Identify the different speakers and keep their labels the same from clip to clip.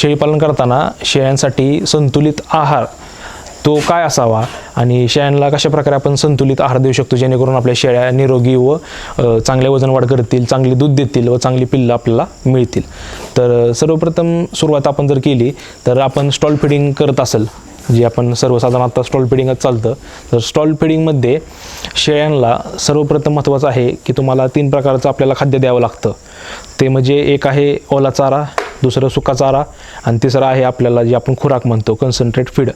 Speaker 1: शेळीपालन करताना शेळ्यांसाठी संतुलित आहार तो काय असावा? आणि शेळ्यांना कशा प्रकारे आपण संतुलित आहार देऊ शकतो जेणेकरून आपल्या शेळ्या निरोगी व चांगले वजन वाढ करतील चांगले दूध देतील व चांगली पिल्लं आपल्याला मिळतील? तर सर्वप्रथम सुरुवात आपण जर केली तर आपण स्टॉल फिडिंग करत असेल जे आपण सर्वसाधारण आता स्टॉल फिडिंगच चालतं तर स्टॉल फिडिंगमध्ये शेळ्यांना सर्वप्रथम महत्त्वाचं आहे की तुम्हाला तीन प्रकारचं आपल्याला खाद्य द्यावं लागतं. ते म्हणजे एक आहे ओला चारा दुसरं सुका चारा आणि तिसरं आहे आपल्याला जे आपण खुराक म्हणतो कन्सन्ट्रेट फीड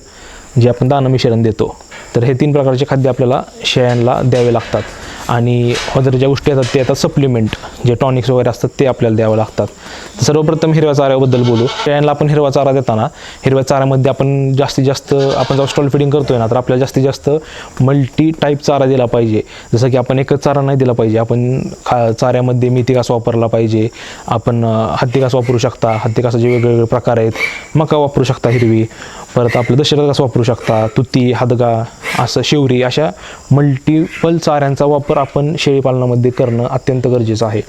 Speaker 1: जे आपण दाणं मिश्रण देतो. तर हे तीन प्रकारचे खाद्य आपल्याला शेळ्यांना द्यावे लागतात. आणि अदर ज्या गोष्टी येतात ते आता सप्लिमेंट जे टॉनिक्स वगैरे असतात ते आपल्याला द्यावं लागतात. तर सर्वप्रथम हिरव्या चाऱ्याबद्दल बोलू. शेळ्यांना आपण हिरवा चारा देताना हिरव्या चाऱ्यामध्ये आपण जास्तीत जास्त आपण जेव्हा स्टॉल फिडिंग करतोय ना तर आपल्याला जास्तीत जास्त मल्टी टाईप चारा दिला पाहिजे. जसं की आपण एकच चारा नाही दिला पाहिजे. आपण खा चाऱ्यामध्ये मेथी घास वापरला पाहिजे. आपण हत्ती घास वापरू शकता. हत्ती घासाचे वेगवेगळे प्रकार आहेत. मका वापरू शकता हिरवी. परत आपलं दशरथ घास वापरू शकता. तुती हादगा असं शिवरी अशा मल्टिपल चाऱ्यांचा वापर आपण शेळीपालनामध्ये करणं अत्यंत गरजेचं आहे.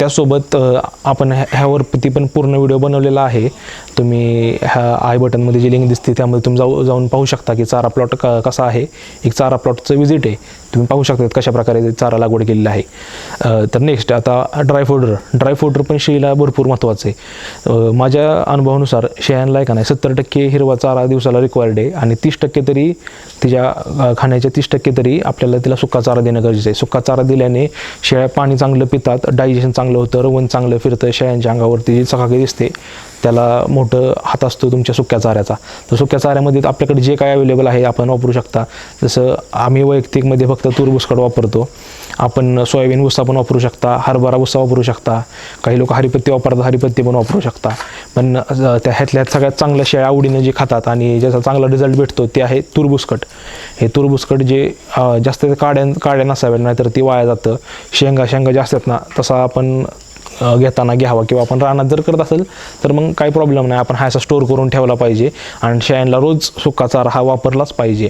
Speaker 1: त्यासोबत आपण ह्या- ह्यावरती पण पूर्ण व्हिडिओ बनवलेला आहे. तुम्ही ह्या आय बटनमध्ये जी लिंक दिसते त्यामध्ये तुम्ही जाऊ जाऊन पाहू शकता की चारा प्लॉट क कसा आहे. एक चारा प्लॉटचं विजिट आहे. तुम्ही पाहू शकता कशा प्रकारे चारा लागवड केलेला आहे. तर नेक्स्ट आता ड्राय फोडर ड्राय फोडर पण शेळीला भरपूर महत्त्वाचं आहे. माझ्या अनुभवानुसार शेळ्यांना एक का नाही सत्तर टक्के हिरवा चारा दिवसाला रिक्वायर्ड आहे आणि तीस टक्के तरी तिच्या खाण्याच्या तीस टक्के तरी आपल्याला तिला सुका चारा देणं गरजेचं आहे. सुका चारा दिल्याने शेळ्या पाणी चांगलं पितात डायजेशन चांगलं होतं रवण चांगलं फिरतं शेळ्यांच्या अंगावरती जी चकाकी दिसते त्याला मोठं हात असतो तुमच्या सुक्या चाऱ्याचा. तर सुक्या चाऱ्यामध्ये आपल्याकडे जे काय अवेलेबल आहे आपण वापरू शकता. जसं आम्ही वैयक्तिकमध्ये फक्त तूर बुसकड वापरतो. आपण सोयाबीन भुस्सा पण वापरू शकता हरभरा भुस्सा वापरू शकता. काही लोक हरिपत्ती वापरतात हरिपत्ती पण वापरू शकता. पण त्या ह्यातल्या सगळ्यात चांगल्या शेळ्या आवडीनं जे खातात आणि ज्याचा चांगला रिझल्ट भेटतो ते आहे तूर हे तूर जे जास्त काड्या काड्या नसाव्या नाहीतर ती वाया जातं. शेंगा शेंगा जास्त आहेत ना तसा आपण घेताना घ्यावा किंवा आपण रानात जर करत असेल तर मग काही प्रॉब्लेम नाही. आपण हा असा स्टोअर करून ठेवला पाहिजे आणि शेळ्यांना रोज सुका चारा हा वापरलाच पाहिजे.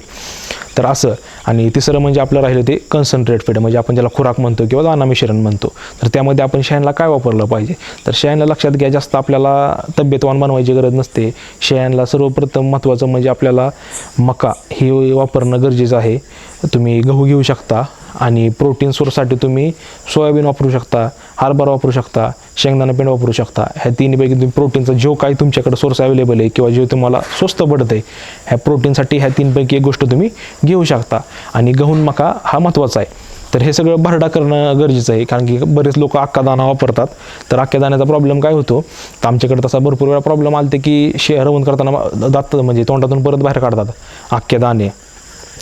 Speaker 1: तर असं. आणि तिसरं म्हणजे आपलं राहिलं ते कन्सन्ट्रेट फीड म्हणजे आपण ज्याला खुराक म्हणतो किंवा दाना मिश्रण म्हणतो. तर त्यामध्ये आपण शेळ्यांना काय वापरलं पाहिजे? तर शेळ्यांना लक्षात घ्या जास्त आपल्याला तब्येतवान बनवायची गरज नसते. शेळ्यांना सर्वप्रथम महत्त्वाचं म्हणजे आपल्याला मका हे वापरणं गरजेचं आहे. तुम्ही गहू घेऊ शकता. आणि प्रोटीन सोर्ससाठी तुम्ही सोयाबीन वापरू शकता हरभरा वापरू शकता शेंगदाणा पेंड वापरू शकता. ह्या तिन्हीपैकी तुम्ही प्रोटीनचा जो काही तुमच्याकडे सोर्स अवेलेबल आहे किंवा जे तुम्हाला स्वस्त पडतं आहे ह्या प्रोटीनसाठी ह्या तीनपैकी एक गोष्ट तुम्ही घेऊ शकता. आणि गहून मका हा महत्त्वाचा आहे. तर हे सगळं भरडा करणं गरजेचं आहे कारण की बरेच लोक अख्खा दाणा वापरतात. तर अख्ख्या दाण्याचा प्रॉब्लेम काय होतो? तर आमच्याकडे तसा भरपूर वेळा प्रॉब्लेम आलते की शे हरवून करताना दात म्हणजे तोंडातून परत बाहेर काढतात. अख्खे दाणे.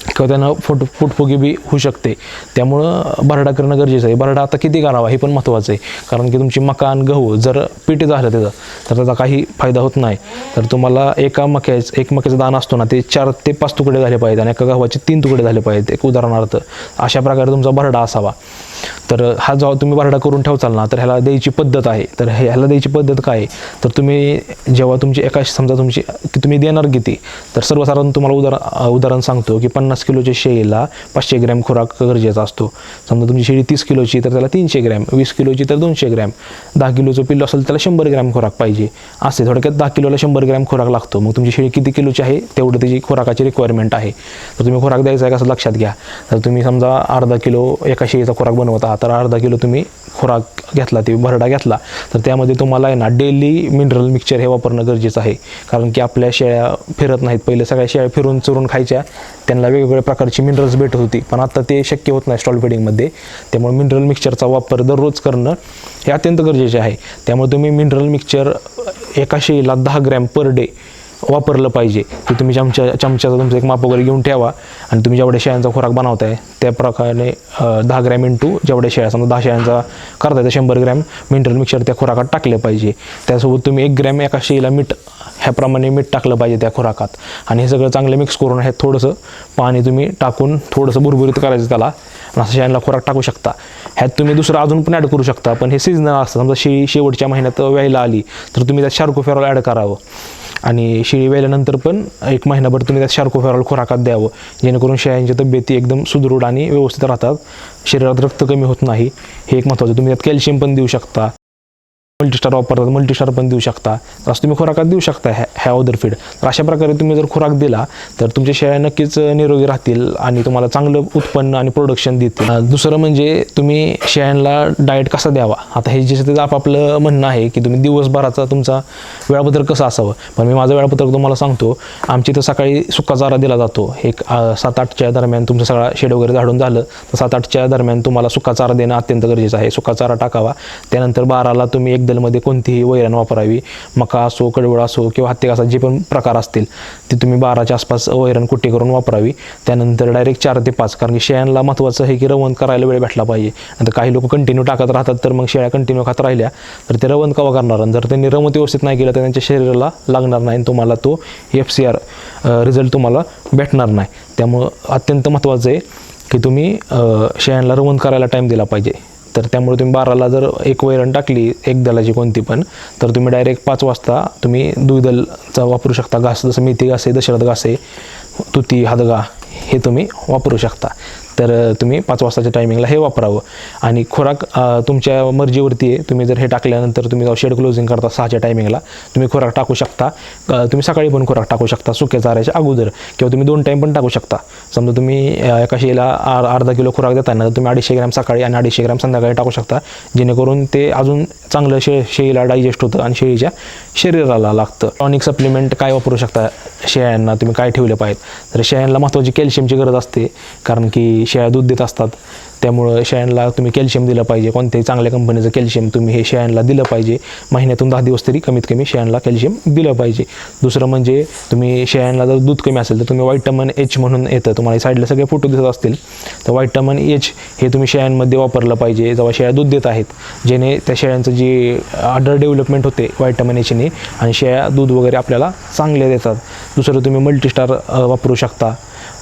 Speaker 1: किंवा त्यांना फुट फुटफुगी बी होऊ शकते. त्यामुळं भरडा करणं गरजेचं आहे. भरडा आता किती करावा हे पण महत्त्वाचं आहे. कारण की तुमची मकान गहू जर पीठ झालं त्याचं तर त्याचा काही फायदा होत नाही. तर तुम्हाला एका मक्याच एक मक्याचा दाना असतो ना ते चार ते पाच तुकडे झाले पाहिजेत आणि एका गव्हाचे तीन तुकडे झाले पाहिजेत. एक उदाहरणार्थ अशा प्रकारे तुमचा भरडा असावा. तर हा जेव्हा तुम्ही भरडा करून ठेवचाल ना तर ह्याला द्यायची पद्धत आहे. तर हे ह्याला द्यायची पद्धत काय आहे? तर तुम्ही जेव्हा तुमची एका समजा तुमची की तुम्ही देणार किती तर सर्वसाधारण तुम्हाला उदाहरण उदाहरण सांगतो की पन्नास किलोच्या शेळीला पाचशे ग्रॅम खुराक गरजेचा असतो. समजा तुमची शेळी तीस किलोची तर त्याला तीनशे ग्रॅम वीस किलोची तर दोनशे ग्रॅम. दहा किलोचं पिल्लो असेल त्याला शंभर ग्रॅम खुराक पाहिजे. असे थोडक्यात दहा किलोला शंभर ग्रॅम खुराक लागतो. मग तुमची शेळी किती किलोची आहे तेवढं त्याची खुराकाची रिक्वायरमेंट आहे. तर तुम्ही खुराक द्यायचा आहे कसं लक्षात घ्या. तर तुम्ही समजा अर्धा किलो एका शेळीचा खुराक बनवत आहात तर अर्धा किलो तुम्ही खुराक घेतला ते भरडा घेतला. तर त्यामध्ये तुम्हाला आहे ना डेली मिनरल मिक्सचर हे वापरणं गरजेचं आहे. कारण की आपल्या शेळ्या फिरत नाहीत. पहिले सगळ्या शेळ्या फिरून चुरून खायच्या. त्यांना वेगवेगळ्या प्रकारची मिनरल्स भेटत होती. पण आता ते शक्य होत नाही स्टॉल फिडिंगमध्ये त्यामुळे मिनरल मिक्सचरचा वापर दररोज करणं हे अत्यंत गरजेचे आहे. त्यामुळे तुम्ही मिनरल मिक्सचर एका शेळीला दहा ग्रॅम पर डे वापरलं पाहिजे. ते तुम्ही चमच्या चमच्याचा तुमचं एक माप वगैरे घेऊन ठेवा आणि तुम्ही जेवढ्या शेळ्यांचा खुराक बनवताय त्या प्रकारे दहा ग्रॅम इंटू जेवढ्या शेळ्या समजा दहा शेळ्यांचा करताय तर शंभर ग्रॅम मिनरल मिक्सर त्या खुराकात टाकले पाहिजे. त्यासोबत तुम्ही एक ग्रॅम एका शेळीला मीठ ह्याप्रमाणे मीठ टाकलं पाहिजे त्या खुराकात. आणि हे सगळं चांगलं मिक्स करून हे थोडंसं पाणी तुम्ही टाकून थोडंसं भुरभुरीत करायचं त्याला. आणि असं शेळ्यांना खुराक टाकू शकता. ह्यात तुम्ही दुसरं अजून पण ॲड करू शकता पण हे सीजनल असतं. समजा शेळी शेवटच्या महिन्यात व्यायला आली तर तुम्ही त्यात शार्कोफेरॉल ॲड करावं. आणि शेळी व्यायल्यानंतर पण एक महिनाभर तुम्ही त्यात शार्कोफेरॉल खुराकात द्यावं. जेणेकरून शेळ्यांची तब्येती एकदम सुदृढ आणि व्यवस्थित राहतात. शरीरात रक्त कमी होत नाही. हे एक महत्त्वाचं तुम्ही त्यात कॅल्शियम पण देऊ शकता. मल्टीस्टार वापरतात मल्टीस्टार पण देऊ शकता. तर असं तुम्ही खुराकात देऊ शकता ह्या ह्या अदर फीड तर अशा प्रकारे तुम्ही जर खुराक दिला तर तुमच्या शेळ्या नक्कीच निरोगी राहतील आणि तुम्हाला चांगलं उत्पन्न आणि प्रोडक्शन देतील. दुसरं म्हणजे तुम्ही शेळ्यांना डाएट कसा द्यावा? आता हे जे त्याचं आपापलं म्हणणं आहे की तुम्ही दिवसभराचा तुमचा वेळापत्रक कसं असावं? पण मी माझं वेळापत्रक तुम्हाला सांगतो आमची तर सकाळी सुका चारा दिला जातो. एक सात आठच्या दरम्यान तुमचं सगळा शेड वगैरे झाडून झालं तर सात आठच्या दरम्यान तुम्हाला सुका चारा देणं अत्यंत गरजेचं आहे. सुका चारा टाकावा. त्यानंतर बाराला तुम्ही एकदा बदलमध्ये कोणतीही वैरण वापरावी मका असो कडवळ असो किंवा हत्ती असा जे पण प्रकार असतील ते तुम्ही बाराच्या आसपास वैरण कुट्टी करून वापरावी. त्यानंतर डायरेक्ट चार ते पाच कारण की शेळ्यांना महत्त्वाचं आहे की रवण करायला वेळ भेटला पाहिजे. आता काही लोक कंटिन्यू टाकत राहतात तर मग शेळ्या कंटिन्यू खात राहिल्या तर ते रवंत कवा करणार? आणि जर त्यांनी रवण व्यवस्थित नाही केलं तर त्यांच्या शरीराला लागणार नाही आणि तुम्हाला तो एफ सी आर रिझल्ट तुम्हाला भेटणार नाही. त्यामुळं अत्यंत महत्त्वाचं आहे की तुम्ही शेळ्यांना रवण करायला टाईम दिला पाहिजे. तर त्यामुळे तुम्ही बाराला जर एक वैरण टाकली एक दलाची कोणती पण तर तुम्ही डायरेक्ट पाच वाजता तुम्ही दुईदलचा वापरू शकता. घास जसं मेथी घास आहे दशरथ घास आहे तुती हादगा हे तुम्ही वापरू शकता. तर तुम्ही पाच वाजताच्या टायमिंगला हे वापरावं. आणि खुराक तुमच्या मर्जीवरती आहे. तुम्ही जर हे टाकल्यानंतर तुम्ही जाऊ शेड क्लोजिंग करता सहाच्या टायमिंगला तुम्ही खुराक टाकू शकता. तुम्ही सकाळी पण खुराक टाकू शकता सुक्या चाऱ्याच्या अगोदर. किंवा तुम्ही दोन टाईम पण टाकू शकता. समजा तुम्ही एका शेळीला आर अर्धा किलो खुराक देताना तर तुम्ही अडीचशे ग्रॅम सकाळी आणि अडीचशे ग्रॅम संध्याकाळी टाकू शकता. जेणेकरून ते अजून चांगलं शे शेळीला डायजेस्ट होतं आणि शेळीच्या शरीराला लागतं. टॉनिक सप्लिमेंट काय वापरू शकता शेळ्यांना? तुम्ही काय ठेवले पाहिजे? तर शेळ्यांना महत्त्वाची कॅल्शियमची गरज असते. कारण की शेळ्या दूध देत असतात. त्यामुळं शेळ्यांना तुम्ही कॅल्शियम दिलं पाहिजे. कोणत्याही चांगल्या कंपनीचं कॅल्शियम तुम्ही हे शेळ्यांना दिलं पाहिजे. महिन्यातून दहा दिवस तरी कमीत कमी शेळ्यांना कॅल्शियम दिलं पाहिजे. दुसरं म्हणजे तुम्ही शेळ्यांना जर दूध कमी असेल तर तुम्ही व्हायटमन एच म्हणून येतं. तुम्हाला साईडला सगळे फोटो दिसत असतील. तर व्हायटमन एच हे तुम्ही शेळ्यांमध्ये वापरलं पाहिजे. जेव्हा शेळ्या दूध देत आहेत जेणे त्या शेळ्यांचं जी अंडर डेव्हलपमेंट होते व्हायटमन एचने आणि शेळ्या दूध वगैरे आपल्याला चांगले देतात. दुसरं तुम्ही मल्टीस्टार वापरू शकता.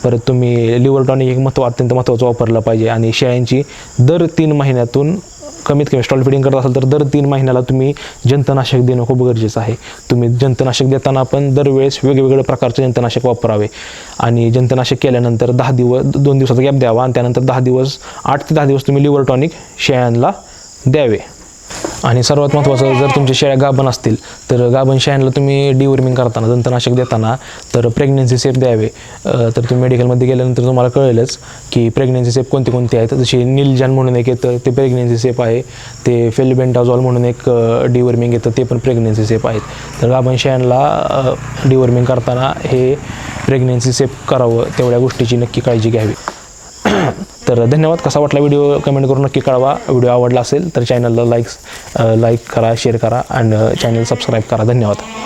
Speaker 1: परत तुम्ही लिव्हर टॉनिक एक महत्त्व अत्यंत महत्त्वाचं वापरलं पाहिजे. आणि शेळ्यांची दर तीन महिन्यातून कमीत कमी स्टॉल फिडिंग करत असाल तर दर तीन महिन्याला तुम्ही जंतनाशक देणं खूप गरजेचं आहे. तुम्ही जंतनाशक देताना पण दरवेळेस वेगवेगळ्या प्रकारचे जंतनाशक वापरावे. आणि जंतनाशक केल्यानंतर दहा दिवस दोन दिवसाचा गॅप द्यावा आणि त्यानंतर दहा दिवस आठ ते दहा दिवस तुम्ही लिव्हर टॉनिक शेळ्यांना द्यावे. आणि सर्वात महत्त्वाचं जर तुमच्या शेळ्या गाभण असतील तर गाभण शेळ्यांना तुम्ही डिवर्मिंग करताना दंतनाशक देताना तर प्रेग्नन्सी सेप द्यावे. तर तुम्ही मेडिकलमध्ये गेल्यानंतर तुम्हाला कळेलच की प्रेग्नन्सी सेप कोणते कोणते आहेत जशी नीलजान म्हणून एक येतं ते प्रेग्नन्सी सेप आहे. ते फेलबेंटाझॉल म्हणून एक डिवर्मिंग येतं ते पण प्रेग्नन्सी सेप आहेत. तर गाभण शेळ्यांना डिवर्मिंग करताना हे प्रेग्नन्सी सेप करावं तेवढ्या गोष्टीची नक्की काळजी घ्यावी. तर धन्यवाद. कसा वाटला व्हिडिओ? कमेंट करून नक्की कळवा. व्हिडिओ आवडला असेल तर चॅनलला लाईक्स लाईक करा शेअर करा अँड चॅनल सबस्क्राईब करा. धन्यवाद.